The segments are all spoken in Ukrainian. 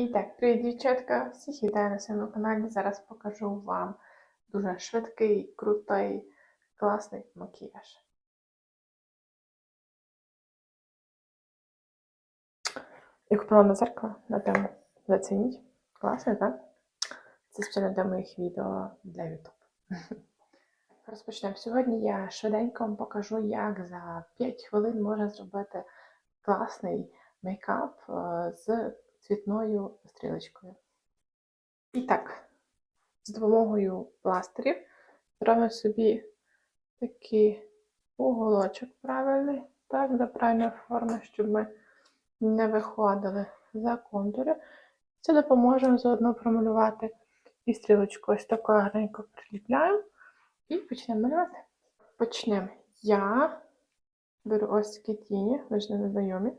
І так, привіт, дівчатка! Всіх вітаю на своєму каналі. Зараз покажу вам дуже швидкий, крутий, класний макіяж. Я купила на зеркало на тему зацініть. Класно, так? Це спеціально для моїх відео для YouTube. Розпочнемо. Сьогодні я швиденько вам покажу, як за 5 хвилин можна зробити класний мейкап е, з цвітною стрілочкою. І так, з допомогою пластирів зробимо собі такий уголочок правильний, так, до правильної форми, щоб ми не виходили за контури. Це допоможе заодно промалювати і стрілочку ось таку гарненько приліпляю і почнемо малювати. Почнемо. Я беру ось такі тіні, ви ж не знайомі.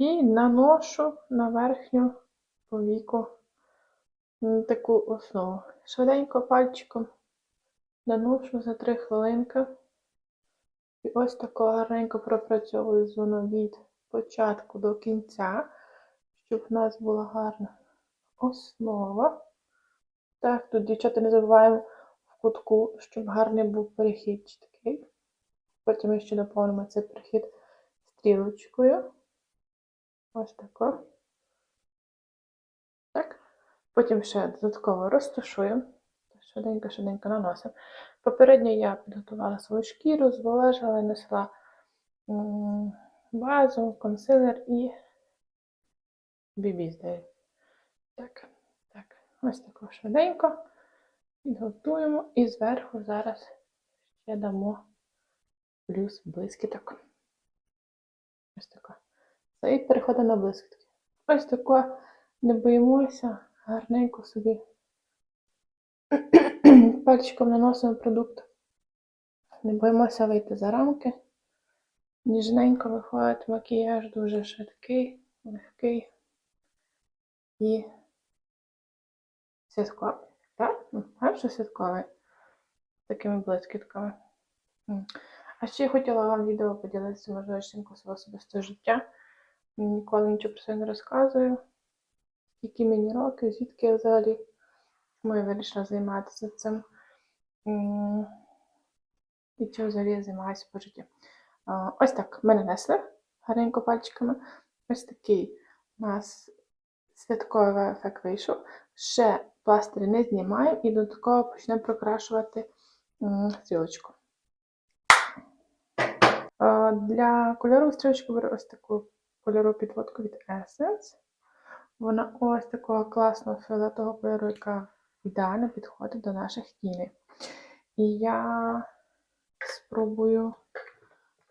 І наношу на верхню повіку таку основу. Швиденько пальчиком наношу за 3 хвилинки. І ось тако гарненько пропрацьовую зону від початку до кінця, щоб в нас була гарна основа. Так, тут, дівчата, не забуваємо в кутку, щоб гарний був перехід такий. Потім ми ще доповнимо цей перехід стрілочкою. Ось тако. Так. Потім ще додатково розташуємо. Швиденько-швиденько наносимо. Попередньо я підготувала свою шкіру, зволожила, несла базу, консилер і бібі, здається. Так, так. Ось тако швиденько. Підготуємо і зверху зараз ще дамо плюс блискіток. Ось тако. Це і переходимо на блискітки. Ось тако не боїмося, гарненько собі пальчиком наносимо продукт. Не боїмося вийти за рамки. Ніжненько виходить макіяж, дуже швидкий, легкий і святковий. Так? Ну, Перше святковий. З такими блискітками. А ще я хотіла вам відео поділитися, можливо, свого особистого життя. Ніколи нічого про це не розказую. Скільки мені років, звідки я взагалі чому я вирішила займатися цим. І чим взагалі я займаюся по житті. Ось так ми нанесли гарненько пальчиками. Ось такий у нас святковий ефект вийшов. Ще пластирі не знімаємо і додатково почнемо прокрашувати стрілочку. Для кольору стрілочку беру ось таку кольорову підводку від Essence. Вона ось такого класного фіолетового кольору, яка ідеально підходить до наших тіней. І я спробую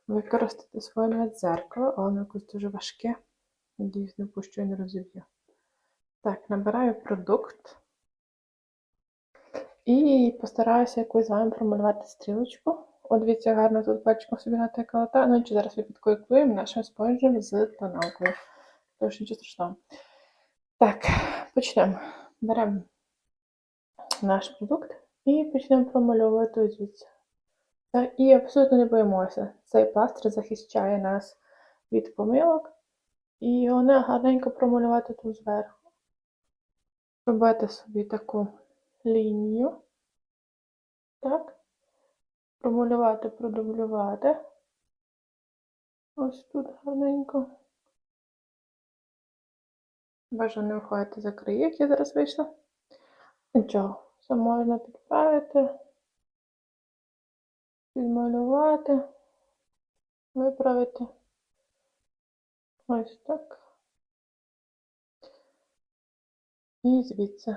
використати своє дзеркало, але воно якось дуже важке. Надіюсь, не пущу і не розіб'ю. Так, набираю продукт. І постараюся якось з вами промалювати стрілочку. От дивіться, гарно тут пальчиком собі натикала. Та, ну чи зараз підкоректуємо нашим спонжем з тоналкою. Тож нічого страшного. Так, почнемо. Беремо наш продукт і почнемо промальовувати звідси. Так, і абсолютно не боїмося. Цей пластир захищає нас від помилок. І головне гарненько промалювати тут зверху. Робити собі таку лінію. Так. Промалювати, продублювати. Ось тут гарненько. Бажано не виходити за краї, як я зараз вийшла. Нічого, все можна підправити, підмалювати, виправити. Ось так. І звідси.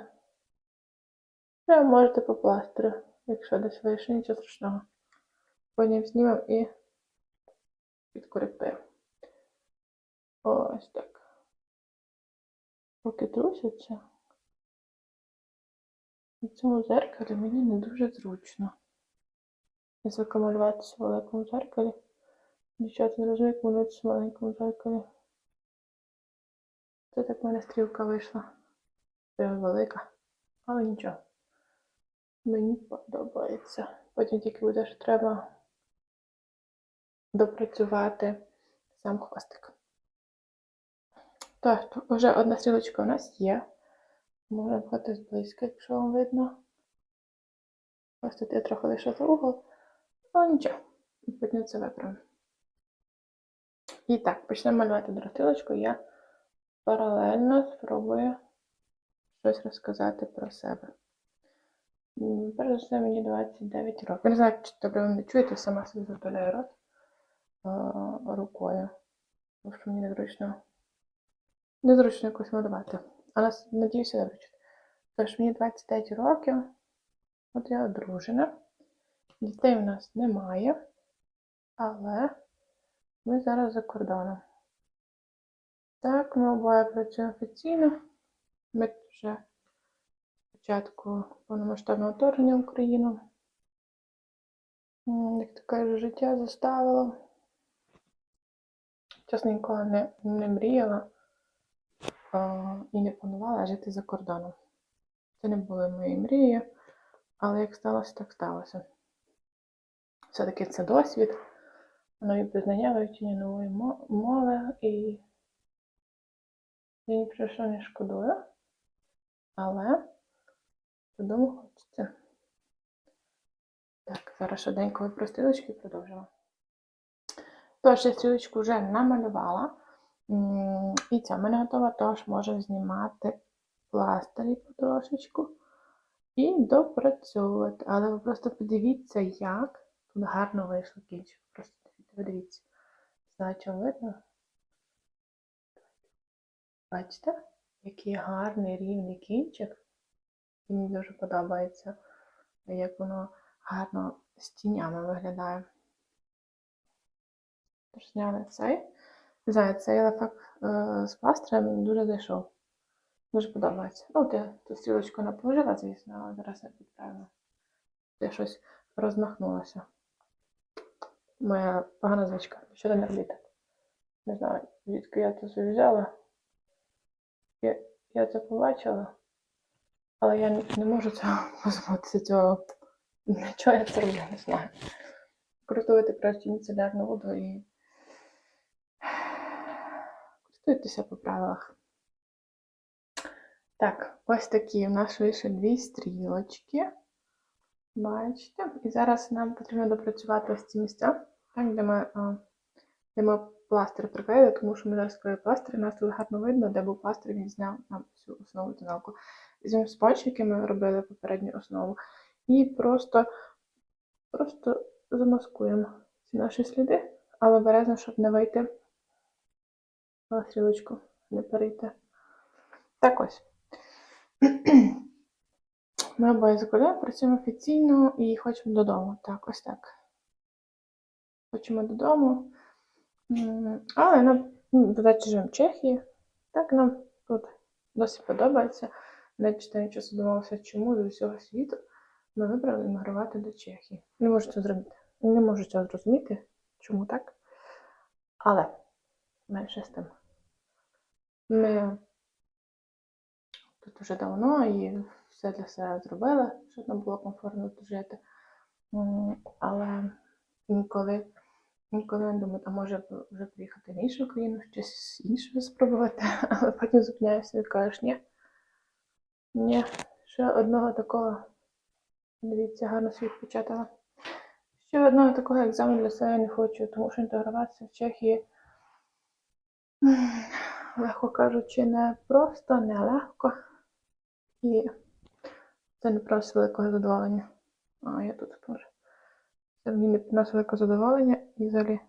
Ви можете по пластиру, якщо десь вийшло, нічого страшного. Потім знімемо і підкоректуємо. Ось так. Поки трусяться. На цьому зеркалі мені не дуже зручно. Я звикла малюватися в великому зеркалі. Дівчата не розуміють, як малюватися в маленькому зеркалі. Це так в мене стрілка вийшла. Це велика. Але нічого. Мені подобається. Потім тільки буде, що треба допрацювати сам хвостик. Так, вже одна стрілочка у нас є. Можна брати зблизька, якщо вам видно. Ось тут я трохи лише за угол. Але нічого, потім це виправимо. І так, почнемо малювати другу стрілочку. Я паралельно спробую щось розказати про себе. Перш за все, мені 29 років. Не знаю, чи добре ви мене чуєте, сама собі затуляю рот рукою. Тому що мені незручно. Незручно якось малювати. Але надіюся, чути. Тож мені 29 років. От я одружена. Дітей у нас немає. Але ми зараз за кордоном. Так, ми обоє працюємо офіційно. Ми вже спочатку повномасштабного вторгнення в Україну. Як то каже, життя заставило. Чесно, ніколи не, не мріяла а, і не планувала жити за кордоном. Це не були мої мрії, але як сталося, так сталося. Все-таки це досвід, нові пізнання, вивчення нової мови, і я ні про що не шкодую, але додому хочеться. Так, зараз швиденько випростилочки і продовжимо. Тож, стрілочку вже намалювала. І ця мене готова, тож можу знімати пластирі потрошечку і допрацьовувати. Але ви просто подивіться, як тут гарно вийшло кінчик. Просто дивіться, ви Знаю, видно. Бачите, який гарний рівний кінчик. Мені дуже подобається, як воно гарно з тінями виглядає. Зняли цей. Не знаю, цей ефект е, з пластирем дуже зайшов. Дуже подобається. Ну, от я ту стрілочку не положила, звісно, але зараз я підправила. Я щось розмахнулася. Моя погана звичка. Щодо не робити. Не знаю, звідки я це взяла. Я, я це побачила, але я не, можу цього позбутися цього. Чого я це роблю, не знаю. Користуйте краще міцелярну воду і користуйтеся по правилах. Так, ось такі у нас вийшли дві стрілочки. Бачите? І зараз нам потрібно допрацювати ось ці місця, так, де ми, де ми пластир приклеїли, тому що ми зараз клеїли пластир, нас тут гарно видно, де був пластир, він зняв нам всю основу тоналку. Візьмемо спонж, який ми робили попередню основу, і просто, просто замаскуємо ці наші сліди, але обережно, щоб не вийти на стрілочку, не перейти. Так ось. Ми обоє за кордоном працюємо офіційно і хочемо додому. Так, ось так. Хочемо додому. Але нам ну, додачі живемо в Чехії. Так нам тут досить подобається. Не читаю часу думалося, чому з усього світу ми вибрали іммігрувати до Чехії. Не можу це зробити. Не можу цього зрозуміти, чому так. Але менше з тим. Ми тут вже давно і все для себе зробили, щоб нам було комфортно тут жити. Але інколи не думаю, а може вже приїхати в іншу країну, щось інше спробувати, але потім зупиняєшся і кажеш, ні. Ні, ще одного такого. Дивіться, гарно світ початила. Ще одного такого екзамену для себе не хочу, тому що інтегруватися в Чехії, легко кажучи, не просто, не легко. І це не приносить великого задоволення. А, я тут теж. Це мені не приносить великого задоволення і взагалі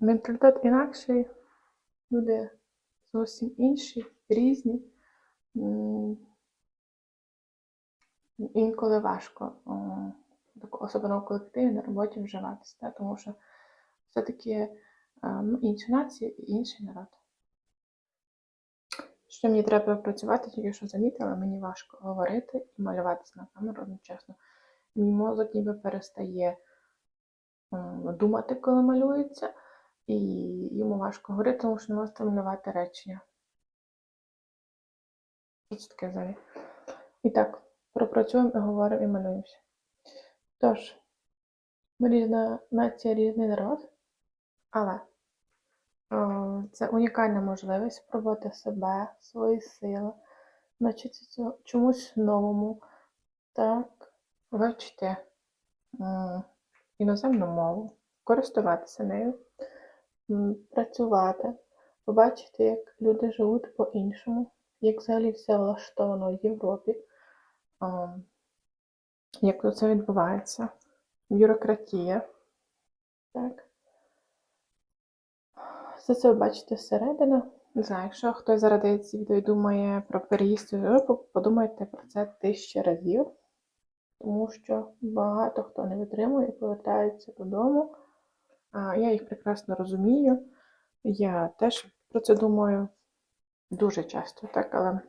менталітет інакший, люди зовсім інші, різні. Інколи важко, особливо в колективі на роботі вживатися, тому що все-таки ну, інші нації і інший народ. Що мені треба працювати, тільки що замітила, мені важко говорити і малюватися на камеру одночасно. Мій мозок ніби перестає думати, коли малюється, і йому важко говорити, тому що не може формулювати речення. Це таке взагалі? І так, пропрацюємо і говоримо і малюємося. Тож, ми різна нація, різний народ, але Е, Це унікальна можливість спробувати себе, свої сили, навчитися чомусь новому, так, вивчити м, іноземну мову, користуватися нею, працювати, побачити, як люди живуть по-іншому, як взагалі все влаштовано в Європі, а, як це відбувається, бюрократія. Так. Все це ви бачите зсередини. Не знаю, якщо хтось зараз дивиться відео і думає про переїзд в Європу, подумайте про це тисячі разів, тому що багато хто не витримує і повертається додому. Я їх прекрасно розумію. Я теж про це думаю дуже часто, так, але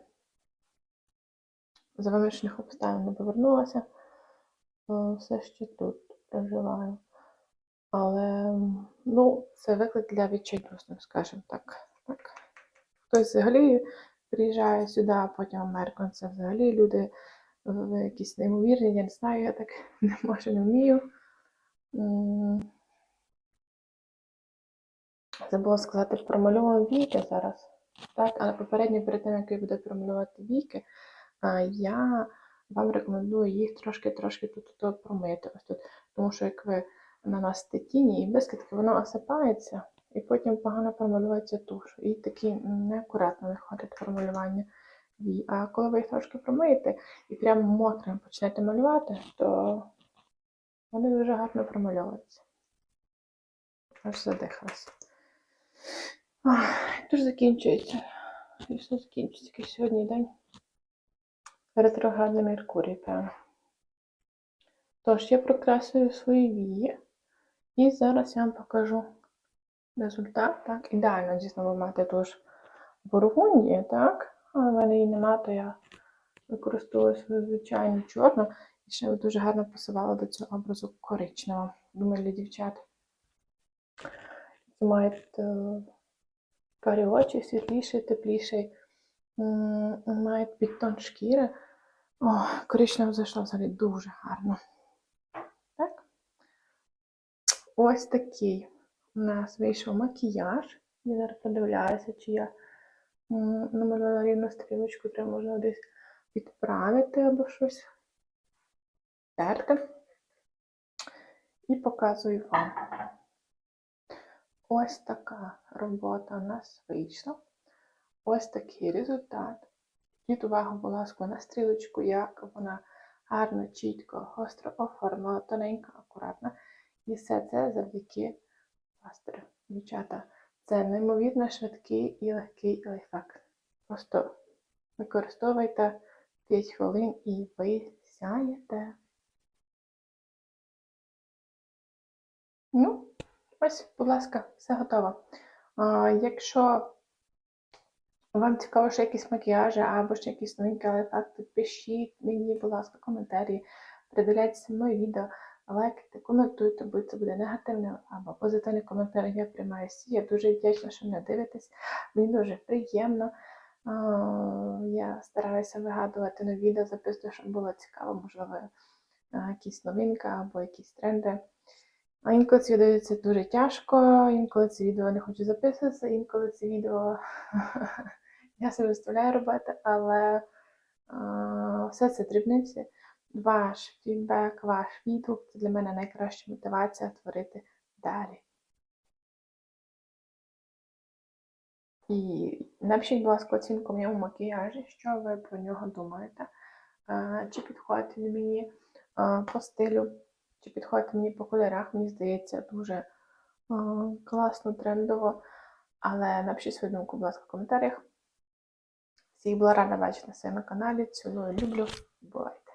за вимушених обставин не повернулася. Все ще тут проживаю. Але ну, це виклик для відчайдушних, скажімо так. так. Хтось взагалі приїжджає сюди, а потім. Це взагалі люди якісь неймовірні, я не знаю, я так не можу, не вмію. Забула сказати промальовую віки зараз. Так, але попередньо перед тим, як я буду промалювати віки, я вам рекомендую їх трошки-трошки тут промити. Ось тут. Тому що як ви наносите тіні і блискітки, воно осипається, і потім погано промалюється туш. І такі неакуратно виходить промалювання вій. А коли ви їх трошки промиєте і прямо мокрим почнете малювати, то вони дуже гарно промальовуються. Аж задихалася. Тож закінчується. І все закінчиться. Який сьогодні день. Ретроградний Меркурій, певно. Тож, я прокрасую свої вії. І зараз я вам покажу результат. Так, ідеально, дійсно, ви маєте тож бургундії, так? Але в мене її немає, то я використовую свою звичайну чорну. І ще дуже гарно пасувала до цього образу коричневого. Думаю, для дівчат. Мають е, карі очі, світліший, тепліший. Мають підтон шкіри. О, коричнево зайшло взагалі дуже гарно. Так? Ось такий у нас вийшов макіяж. Я зараз подивляюся, чи я м, намалювала рівну стрілочку, треба можна десь підправити або щось терти. І показую вам. Ось така робота у нас вийшла. Ось такий результат. Зверніть увагу, будь ласка, на стрілочку, як вона гарно, чітко, гостро оформила, тоненько, акуратно. І все це завдяки пастору. Дівчата, це неймовірно швидкий і легкий лайфхак. Просто використовуйте 5 хвилин і ви сяєте. Ну, ось, будь ласка, все готово. А, якщо вам цікаво, що якісь макіяжі або ще якісь новинки лайфхаки, пишіть мені, будь ласка, коментарі, передивляйтеся моє відео, лайкайте, коментуйте, будь це буде негативний або позитивний коментар, я приймаю всі. Я дуже вдячна, що мене дивитесь. Мені дуже приємно. Я стараюся вигадувати нові відео, записую, щоб було цікаво, можливо, якісь новинки або якісь тренди. А інколи ці відео це дуже тяжко, інколи ці відео не хочу записуватися, інколи ці відео я себе виставляю робити, але все це дрібниці. Ваш фідбек, ваш відгук це для мене найкраща мотивація творити далі. І напишіть, будь ласка, оцінку моєму макіяжі, що ви про нього думаєте. Чи підходить він мені по стилю, чи підходить мені по кольорах, мені здається, дуже класно, трендово. Але напишіть свою думку, будь ласка, в коментарях. Всіх була рада бачити на своєму каналі. Цілую, люблю. Бувайте!